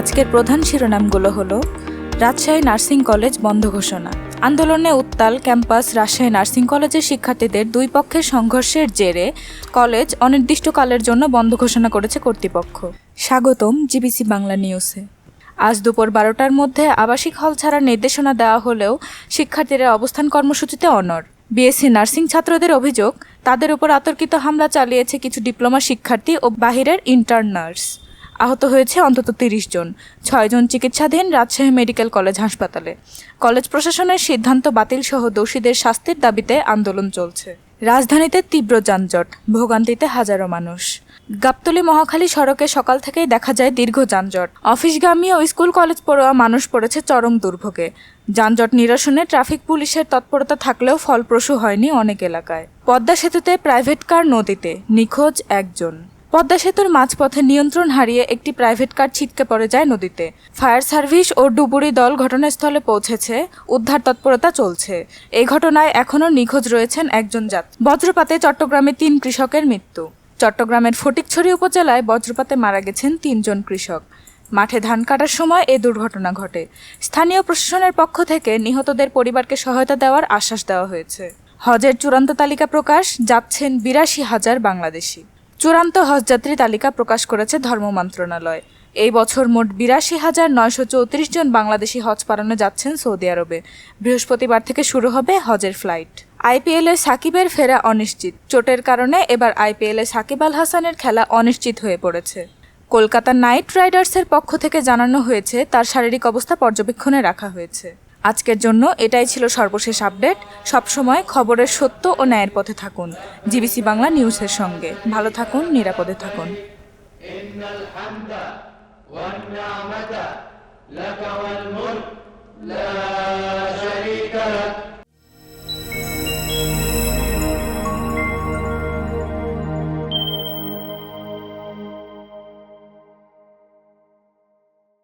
আজকের প্রধান শিরোনামগুলো হলো, রাজশাহী নার্সিং কলেজ বন্ধ ঘোষণা, আন্দোলনে উত্তাল ক্যাম্পাস, রাজশাহী নার্সিং কলেজের শিক্ষার্থীদের দুই পক্ষের সংঘর্ষের জেরে কলেজ অনির্দিষ্টকালের জন্য বন্ধ ঘোষণা করেছে কর্তৃপক্ষ। স্বাগতম জিবিসি বাংলা নিউজে। আজ দুপুর বারোটার মধ্যে আবাসিক হল ছাড়ার নির্দেশনা দেওয়া হলেও শিক্ষার্থীরা অবস্থান কর্মসূচিতে অনর বিএসসি নার্সিং ছাত্রদের অভিযোগ, তাদের উপর আতর্কিত হামলা চালিয়েছে কিছু ডিপ্লোমা শিক্ষার্থী ও বাহিরের ইন্টার্ন নার্স। আহত হয়েছে অন্তত তিরিশ জন। ছয়জন চিকিৎসাধীন রাজশাহী মেডিকেল কলেজ হাসপাতালে। কলেজ প্রশাসনের সিদ্ধান্ত বাতিল সহ দোষীদের শাস্তির দাবিতে আন্দোলন চলছে। রাজধানীতে তীব্র যানজট, ভোগান্তিতে হাজারো মানুষ। গাবতলী মহাখালী সড়কে সকাল থেকেই দেখা যায় দীর্ঘ যানজট। অফিসগামী ও স্কুল কলেজ পড়ুয়া মানুষ পড়েছে চরম দুর্ভোগে। যানজট নিরসনে ট্রাফিক পুলিশের তৎপরতা থাকলেও ফলপ্রসূ হয়নি অনেক এলাকায়। পদ্মা সেতুতে প্রাইভেট কার নদীতে, নিখোঁজ একজন। পদ্মা সেতুর মাঝপথে নিয়ন্ত্রণ হারিয়ে একটি প্রাইভেট কার ছিটকে পড়ে যায় নদীতে। ফায়ার সার্ভিস ও ডুবুরি দল ঘটনাস্থলে পৌঁছেছে। উদ্ধার তৎপরতা চলছে। এই ঘটনায় এখনও নিখোঁজ রয়েছেন একজন যাত্রী। বজ্রপাতে চট্টগ্রামে তিন কৃষকের মৃত্যু। চট্টগ্রামের ফটিকছড়ি উপজেলায় বজ্রপাতে মারা গেছেন তিনজন কৃষক। মাঠে ধান কাটার সময় এ দুর্ঘটনা ঘটে। স্থানীয় প্রশাসনের পক্ষ থেকে নিহতদের পরিবারকে সহায়তা দেওয়ার আশ্বাস দেওয়া হয়েছে। হজের চূড়ান্ত তালিকা প্রকাশ, যাচ্ছেন বিরাশি হাজার বাংলাদেশি। চূড়ান্ত হজযাত্রী তালিকা প্রকাশ করেছে ধর্ম মন্ত্রণালয়। এই বছর মোট বিরাশি হাজার নয়শো চৌত্রিশ জন বাংলাদেশি হজ পালনে যাচ্ছেন সৌদি আরবে। বৃহস্পতিবার থেকে শুরু হবে হজের ফ্লাইট। আইপিএলে সাকিবের ফেরা অনিশ্চিত। চোটের কারণে এবার আইপিএলে সাকিব আল হাসানের খেলা অনিশ্চিত হয়ে পড়েছে। কলকাতা নাইট রাইডার্সের পক্ষ থেকে জানানো হয়েছে, তার শারীরিক অবস্থা পর্যবেক্ষণে রাখা হয়েছে। আজকের জন্য এটাই ছিল সর্বশেষ আপডেট সবসময় খবরের সত্য ও ন্যায়ের পথে থাকুন জিবিসি বাংলা নিউজের সঙ্গে ভালো থাকুন নিরাপদে থাকুন إن الحمد والنعمة لك والملك لا